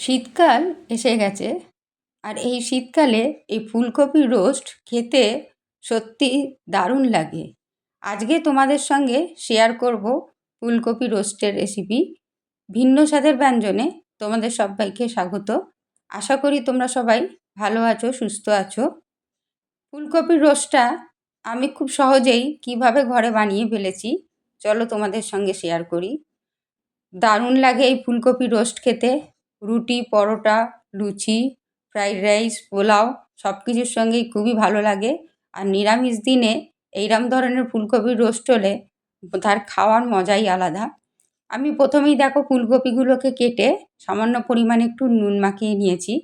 শীতকাল এসে গেছে। আর এই শীতকালে এই ফুলকপির রোস্ট খেতে সত্যি দারুণ লাগে। আজকে তোমাদের সঙ্গে শেয়ার করব ফুলকপি রোস্টের রেসিপি ভিন্ন স্বাদের ব্যঞ্জনে তোমাদের সবাইকে স্বাগত। আশা করি তোমরা সবাই ভালো আছো, সুস্থ আছো। ফুলকপির রোস্টটা আমি খুব সহজেই কীভাবে ঘরে বানিয়ে ফেলেছি, চলো তোমাদের সঙ্গে শেয়ার করি। দারুণ লাগে এই ফুলকপি রোস্ট খেতে। রুটি, পরোটা, লুচি, ফ্রাইড রাইস, পোলাও সব কিছুর সঙ্গেই খুবই ভালো লাগে। আর নিরামিষ দিনে এইরম ধরনের ফুলকপির রোস্ট হলে তার খাওয়ার মজাই আলাদা। আমি প্রথমেই দেখো ফুলকপিগুলোকে কেটে সামান্য পরিমাণে একটু নুন মাখিয়ে নিয়েছি।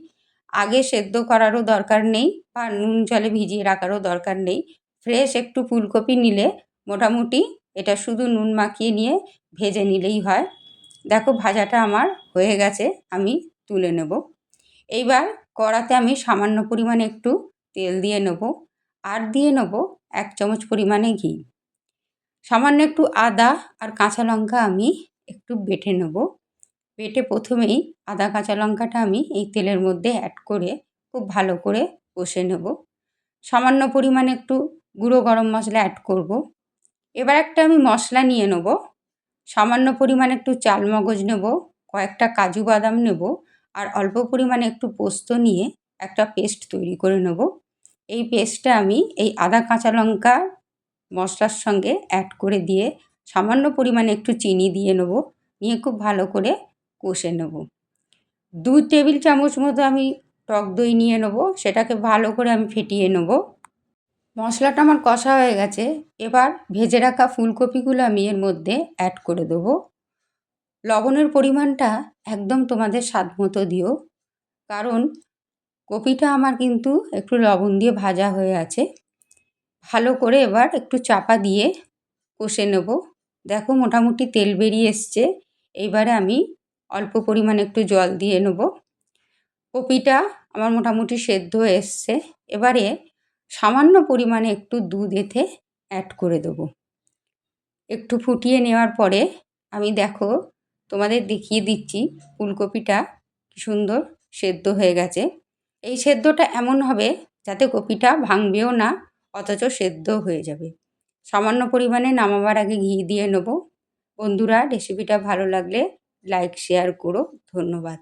আগে সেদ্ধ করারও দরকার নেই বা নুন জলে ভিজিয়ে রাখারও দরকার নেই। ফ্রেশ একটু ফুলকপি নিলে মোটামুটি এটা শুধু নুন মাখিয়ে নিয়ে ভেজে নিলেই হয়। দেখো ভাজাটা আমার হয়ে গেছে, আমি তুলে নেব। এইবার কড়াতে আমি সামান্য পরিমাণে একটু তেল দিয়ে নেব আর দিয়ে নেব এক চামচ পরিমাণে ঘি। সামান্য একটু আদা আর কাঁচা লঙ্কা আমি একটু বেটে নেব। বেটে প্রথমেই আদা কাঁচা লঙ্কাটা আমি এই তেলের মধ্যে অ্যাড করে খুব ভালো করে কষে নেব। সামান্য পরিমাণে একটু গুঁড়ো গরম মশলা অ্যাড করব। এবার একটা আমি মশলা নিয়ে নেব। সামান্য পরিমাণে একটু চাল মগজ নেব, কয়েকটা কাজু বাদাম নেব আর অল্প পরিমাণে একটু পোস্ত নিয়ে একটা পেস্ট তৈরি করে নেব। এই পেস্টটা আমি এই আদা, কাঁচা লঙ্কা মশলার সঙ্গে অ্যাড করে দিয়ে সামান্য পরিমাণে একটু চিনি দিয়ে নেব, নিয়ে খুব ভালো করে কষে নেব। দু টেবিল চামচ মতো আমি টক দই নিয়ে নেব, সেটাকে ভালো করে আমি ফেটিয়ে নেব। মশলাটা আমার কষা হয়ে গেছে। এবার ভেজে রাখা ফুলকপিগুলো আমি এর মধ্যে অ্যাড করে দেবো। লবণের পরিমাণটা একদম তোমাদের স্বাদ মতো দিও। কারণ কপিটা আমার কিন্তু একটু লবণ দিয়ে ভাজা হয়ে আছে। ভালো করে এবার একটু চাপা দিয়ে কষে নেব। দেখো মোটামুটি তেল বেরিয়ে এসছে। এইবারে আমি অল্প পরিমাণে একটু জল দিয়ে নেব। কপিটা আমার মোটামুটি সেদ্ধ এসছে। এবারে সামান্য পরিমাণে একটু দুধ এতে অ্যাড করে দেবো। একটু ফুটিয়ে নেওয়ার পরে আমি দেখো তোমাদের দেখিয়ে দিচ্ছি ফুলকপিটা কী সুন্দর সেদ্ধ হয়ে গেছে। এই সেদ্ধটা এমন হবে যাতে কপিটা ভাঙবেও না, অথচ সেদ্ধ হয়ে যাবে। সামান্য পরিমাণে নামাবার আগে ঘি দিয়ে নেব। বন্ধুরা রেসিপিটা ভালো লাগলে লাইক শেয়ার করো। ধন্যবাদ।